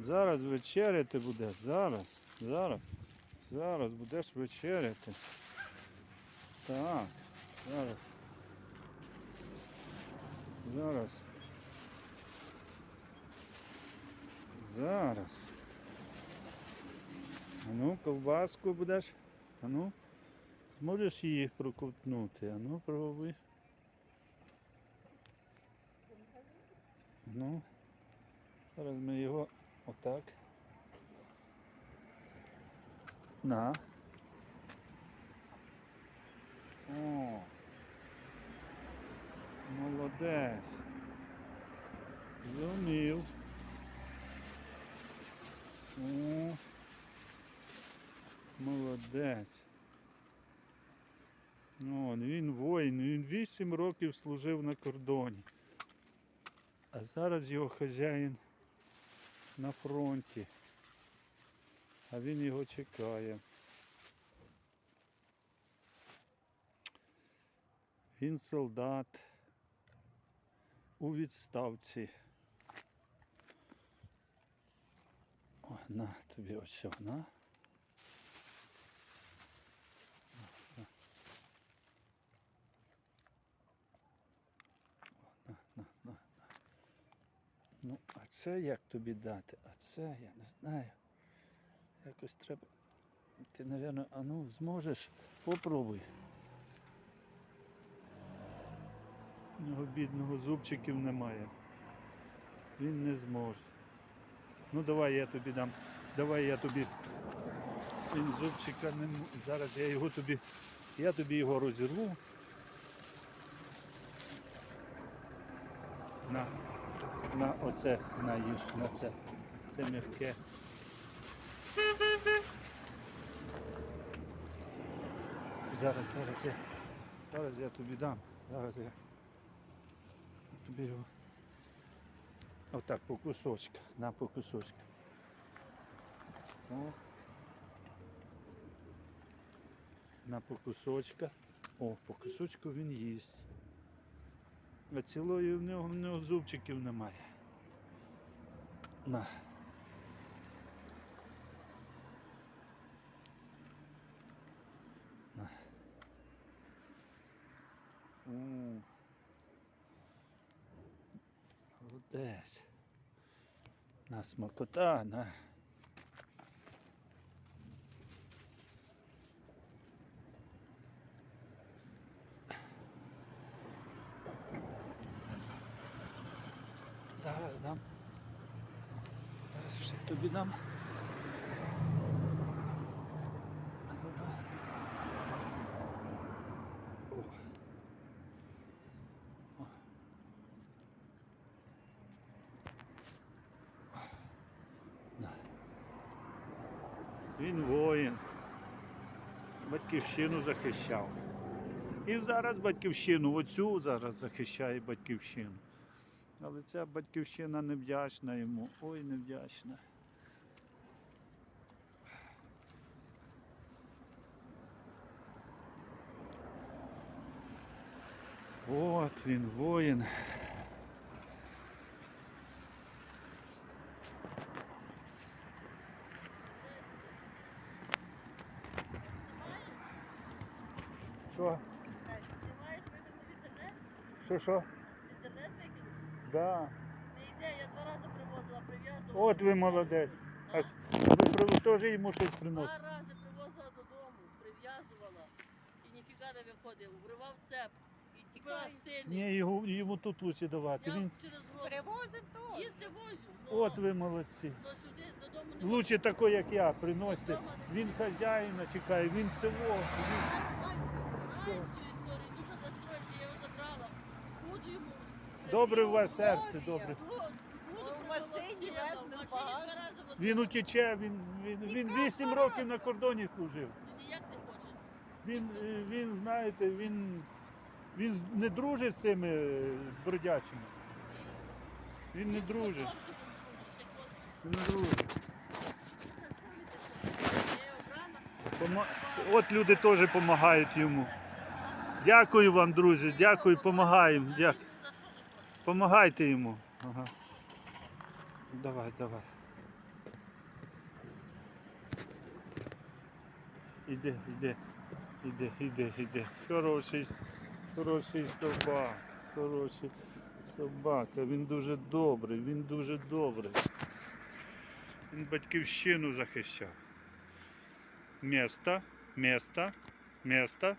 Зараз вечеряти буде. Зараз. Зараз. Зараз будеш вечеряти. Так. Зараз. Зараз. Зараз. А ну, ковбаску будеш. А ну. Зможеш її проковтнути? А ну, пробуй. Ну. Зараз ми його отак. На. О. Молодець. Зумів. О. Молодець. Ну, він воїн, він 8 років служив на кордоні. А зараз його хазяїн на фронті. А він його чекає. Він солдат у відставці. О, на тобі ось. На, Ну, а це як тобі дати? А це я не знаю. Якось треба. Ти, напевно, а ну зможеш? Попробуй. У нього бідного зубчиків немає. Він не зможе. Ну давай я тобі дам. Давай я тобі. Він зубчика не м- Зараз я його тобі. Я тобі його розірву. На. На оце на їж, на це. Це м'яке. Зараз, зараз я. Зараз я тобі дам. Зараз я тобі його. Отак по кусочках. На по кусочках. О. На по кусочках. О, по кусочку він їсть. А цілої в нього, в нього зубчиків немає. На. На. М. Молодець. На смакота, на. Зараз дам. Ще тобі дам. О. О. Він воїн. Батьківщину захищав. І зараз батьківщину, оцю зараз захищає батьківщину. Але ця батьківщина невдячна йому. Ой, невдячна. От він, воїн. Що? Що що? Да. Не йде, я два рази привозила, прив'язувала. От ви молодець. А ж ви теж йому щось Два приносите. рази привозила додому, прив'язувала. І ніфіга не виходив. Вривав цеп. І тікав сильний. Ні, його, йому тут лучше давати. Я Він... через воду. Привозив то. Їсти возю. Ну, От ви молодці. Но сюди додому не Лучше такий, як я, приносите. Він хазяїна чекає, він село. Він... Знаю цю історію, дуже настроїться, я його забрала. Буду йому. Добре у вас серце, добре. Буду, В машині везли в. Він утече, він, він, він 8 років на кордоні служив. Він ніяк не хоче. Він, е, він знаєте, він, він з- не дружить з цими е, бродячими. Він не дружить. Він не дружить. От люди теж допомагають йому. Дякую вам, друзі, дякую, допомагаємо. Дякую. Помагайте йому. Ага. Давай, давай. Іди, іди, іди, іди, іди. Хороший, хороший собак, хороший собака, він дуже добрий, він дуже добрий. Він батьківщину захищав. Місто, місто, місто.